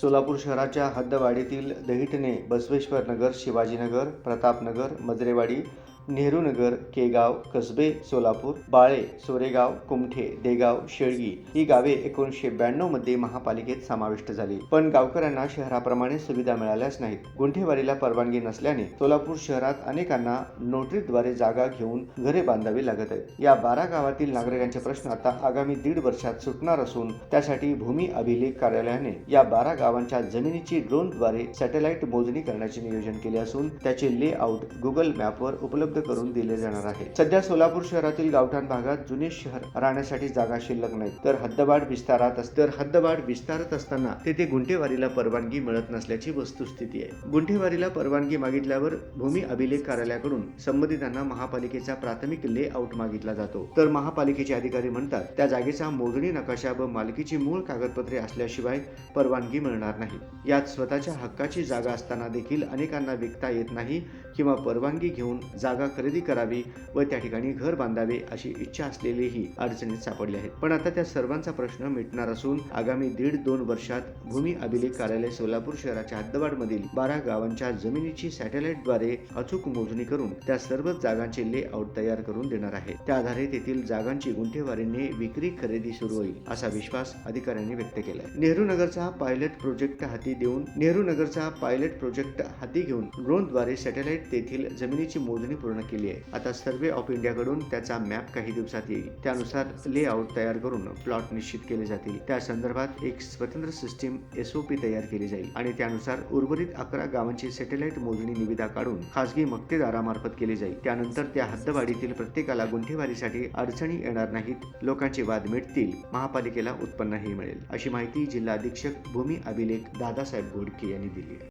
सोलापूर शहराच्या हद्दवाडीतील दहिटणे बसवेश्वर नगर शिवाजीनगर प्रतापनगर मजरेवाडी नेहरूनगर केगाव कसबे सोलापूर बाळे सोरेगाव कुमठे देगाव शेळगी ही गावे एकोणीसशे ब्याण्णवमध्ये महापालिकेत समाविष्ट झाली. पण गावकऱ्यांना शहराप्रमाणे सुविधा मिळाल्याच नाहीत. गुंठेवारीला परवानगी नसल्याने सोलापूर शहरात अनेकांना नोटरीद्वारे जागा घेऊन घरे बांधावी लागत आहेत. या बारा गावातील नागरिकांचे प्रश्न आता आगामी दीड वर्षात सुटणार असून त्यासाठी भूमी अभिलेख कार्यालयाने या बारा गावांच्या जमिनीची ड्रोनद्वारे सॅटेलाइट मोजणी करण्याचे नियोजन केले असून त्याचे लेआउट गुगल मॅपवर उपलब्ध करून दिले जाणार आहे. सध्या सोलापूर शहरातील गावठाण भागात जुने शहर राहण्यासाठी जागा शिल्लक नाही तर हद्दवाढ विस्तारात तर हद्दवाढ विस्तारत असताना तेथे गुंठेवारीला परवानगी मिळत नसल्याची वस्तुस्थिती आहे. गुंठेवारीला परवानगी मागितल्यावर भूमी अभिलेख कार्यालयाकडून संबंधितांना महापालिकेचा प्राथमिक लेआउट मागितला जातो. तर महापालिकेचे अधिकारी म्हणतात त्या जागेचा मोजणी नकाशा व मालकीची मूळ कागदपत्रे असल्याशिवाय परवानगी मिळणार नाही. यात स्वतःच्या हक्काची जागा असताना देखील अनेकांना विकता येत नाही किंवा परवानगी घेऊन जागा खरेदी करावी व त्या ठिकाणी घर बांधावे अशी इच्छा असलेलीही अडचणीत सापडले आहेत. पण आता त्या सर्वांचा प्रश्न मिटणार असून आगामी दीड दोन वर्षात भूमी अभिलेख कार्यालय सोलापूर शहराच्या हद्दवाडमधील बारा गावांच्या जमिनीची सॅटेलाइटद्वारे अचूक मोजणी करून त्या सर्व जागांचे लेआउट तयार करून देणार आहे. त्या आधारे तेथील जागांची गुंठेवारीने विक्री खरेदी सुरू होईल असा विश्वास अधिकाऱ्यांनी व्यक्त केलाय. नेहरू नगरचा पायलट प्रोजेक्ट हाती देऊन नेहरू नगरचा पायलट प्रोजेक्ट हाती घेऊन ड्रोनद्वारे सॅटेलाइट तेथील जमिनीची मोजणी पूर्ण केली आहे. आता सर्वे ऑफ इंडियाकडून त्याचा मॅप काही दिवसात येईल. त्यानुसार लेआउट तयार करून प्लॉट निश्चित केले जातील. त्या संदर्भात एक स्वतंत्र सिस्टीम एसओपी तयार केली जाईल. आणि त्यानुसार उर्वरित अकरा गावांची सॅटेलाइट मोजणी निविदा काढून खासगी मक्तेदारामार्फत केली जाईल. त्यानंतर त्या हद्दवाढीतील प्रत्येकाला गुंठेवारीसाठी अडचणी येणार नाहीत. लोकांचे वाद मिटतील. महापालिकेला उत्पन्नही मिळेल. अशी माहिती जिल्हा अधीक्षक भूमी अभिलेख दादासाहेब गोडके यांनी दिली आहे.